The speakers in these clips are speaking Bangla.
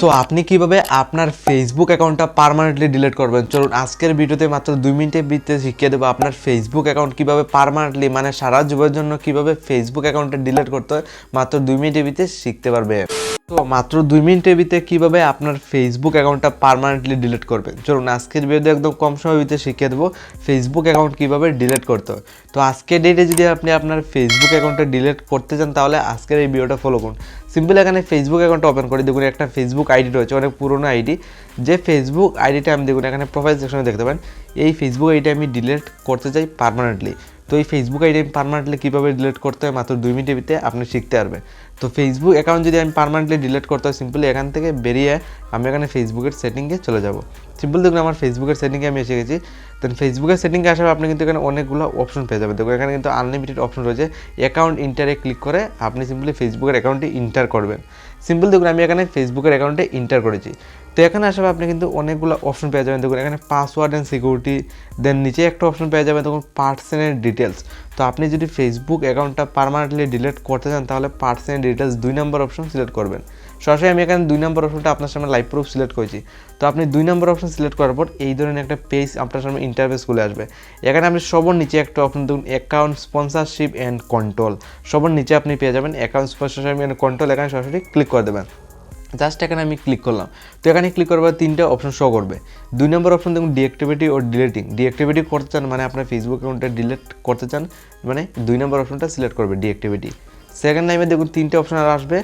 সো আপনি কীভাবে আপনার ফেসবুক অ্যাকাউন্টটা পারমানেন্টলি ডিলিট করবেন? চলুন, আজকের ভিডিওতে মাত্র দুই মিনিটের ভিতরে শিখিয়ে দেবো আপনার ফেসবুক অ্যাকাউন্ট কীভাবে পারমানেন্টলি মানে সারা জীবনের জন্য কীভাবে ফেসবুক অ্যাকাউন্টটা ডিলিট করতে হয়। মাত্র দুই মিনিটের ভিতরে শিখতে পারবে। তো মাত্র দুই মিনিটের ভিতরে কীভাবে আপনার ফেসবুক অ্যাকাউন্টটা পার্মানেন্টলি ডিলিট করবেন? চলুন, আজকের ভিডিওতে একদম কম সময়ের ভিতরে শিখিয়ে দেবো ফেসবুক অ্যাকাউন্ট কীভাবে ডিলিট করতে হয়। তো আজকের ডেটে যদি আপনি আপনার ফেসবুক অ্যাকাউন্টটা ডিলিট করতে চান, তাহলে আজকের এই ভিডিওটা ফলো করুন। সিম্পল এখানে ফেসবুক অ্যাকাউন্ট ওপেন করে দেখুন, একটা ফেসবুক আইডি রয়েছে, অনেক পুরনো আইডি যে ফেসবুক আইডিটা আমি দেখুন, এখানে প্রোফাইল সেকশনে দেখতে পান এই ফেসবুক আইডি আমি ডিলিট করতে চাই পার্মানেন্টলি তো এই ফেসবুক আইডি আমি পারমানেন্টলি কীভাবে ডিলিট করতে হয় মাত্র দুই মিনিটের ভিতরে আপনি শিখতে পারবেন। তো ফেসবুক অ্যাকাউন্ট যদি আমি পারমানেন্টলি ডিলিট করতে হয় সিম্পলি এখান থেকে বেরিয়ে আমি এখানে ফেসবুকের সেটিংয়ে চলে যাব। সিম্পল দেখুন, আমার ফেসবুকের সেটিংয়ে আমি এসে গেছি। দেন ফেসবুকের সেটিংয়ে আসার আপনি কিন্তু এখানে অনেকগুলো অপশন পেয়ে যাবেন। দেখুন, এখানে কিন্তু আনলিমিটেড অপশন রয়েছে। অ্যাকাউন্ট ইন্টারে ক্লিক করে আপনি সিম্পলি ফেসবুকের অ্যাকাউন্টে ইন্টার করবেন। সিম্পল দেখুন, আমি এখানে ফেসবুকের অ্যাকাউন্টে ইন্টার করেছি। তো এখানে আসার আপনি কিন্তু অনেকগুলো অপশন পেয়ে যাবেন। দেখুন, এখানে পাসওয়ার্ড অ্যান্ড সিকিউরিটি দেন নিচে একটা অপশন পেয়ে যাবেন। দেখুন পার্সনের ডিটেলস তো আপনি যদি ফেসবুক অ্যাকাউন্টটা পারমানেন্টলি ডিলিট করতে চান, তাহলে পার্সনের ডিটেলস দুই নম্বর অপশন সিলেক্ট করবেন। সরাসরি আমি এখানে দুই নম্বর অপশনটা আপনার সামনে লাইভ প্রুফ সিলেক্ট করেছি। তো আপনি দুই নম্বর অপশন সিলেক্ট করার পর এই ধরনের একটা পেজ আপনার সামনে ইন্টারভেস খুলে আসবে। এখানে আপনি সবার নিচে একটা অপশন দেখুন অ্যাকাউন্ট স্পন্সারশিপ অ্যান্ড কন্ট্রোল সবার নিচে আপনি পেয়ে যাবেন অ্যাকাউন্ট স্পন্সারশিপ অ্যান্ড কন্ট্রোল এখানে সরাসরি ক্লিক করে দেবেন। জাস্ট এখানে আমি ক্লিক করলাম। তো এখানে ক্লিক করার পর তিনটে অপশন শো করবে। দুই নম্বর অপশন দেখুন ডিঅ্যাক্টিভিটি ও ডিলেটিং ডিঅ্যাক্টিভিটি করতে চান মানে আপনার ফেসবুক অ্যাকাউন্টটা ডিলেট করতে চান মানে দুই নম্বর অপশনটা সিলেক্ট করবে ডিঅ্যাক্টিভিটি সেকেন্ড টাইমে দেখুন, তিনটে অপশন আর আসবে।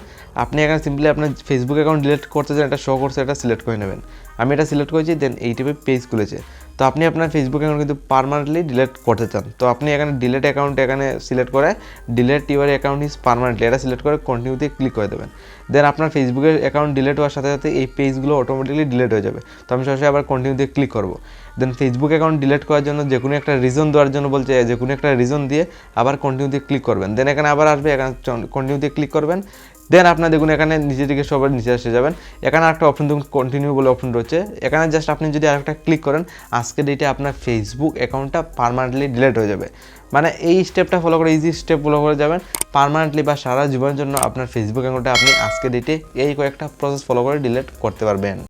আপনি এখানে সিম্পলি আপনার ফেসবুক অ্যাকাউন্ট ডিলেট করতে চান, এটা শো করছে, এটা সিলেক্ট করে নেবেন। আমি এটা সিলেক্ট করেছি দেন এই টাইপের পেজ খুলেছে। তো আপনি আপনার ফেসবুক অ্যাকাউন্ট কিন্তু পারমানেন্টলি ডিলেট করতে চান। তো আপনি এখানে ডিলেট অ্যাকাউন্ট এখানে সিলেক্ট করে delete your account is permanently এটা সিলেক্ট করে কন্টিনিউতে ক্লিক করে দেবেন। দেন আপনার ফেসবুকের অ্যাকাউন্ট ডিলেট হওয়ার সাথে সাথে এই পেজগুলো অটোমেটিকলি ডিলেট হয়ে যাবে। তো আমি সরাসরি আবার কন্টিনিউতে ক্লিক করব। দেন ফেসবুক অ্যাকাউন্ট ডিলিট করার জন্য যে কোনো একটা রিজন দেওয়ার জন্য বলছে, যে কোনো একটা রিজন দিয়ে আবার কন্টিনিউতে ক্লিক করবেন। দেন এখানে আবার আসবে, এখানে কন্টিনিউতে ক্লিক করবেন। দেন আপনার দেখুন, এখানে নিচে থেকে সবার নিচে এসে যাবেন। এখানে একটা অপশন দেখুন কন্টিনিউ বলে অপশন রয়েছে। এখানে জাস্ট আপনি যদি আরেকটা ক্লিক করেন আজকে ডেটে আপনার ফেসবুক অ্যাকাউন্টটা পারমানেন্টলি ডিলেট হয়ে যাবে। মানে এই স্টেপটা ফলো করে ইজি স্টেপ ফলো করে যাবেন। পারমানেন্টলি বা সারা জীবনের জন্য আপনার ফেসবুক অ্যাকাউন্টটা আপনি আজকে ডেটে এই কয়েকটা প্রসেস ফলো করে ডিলেট করতে পারবেন।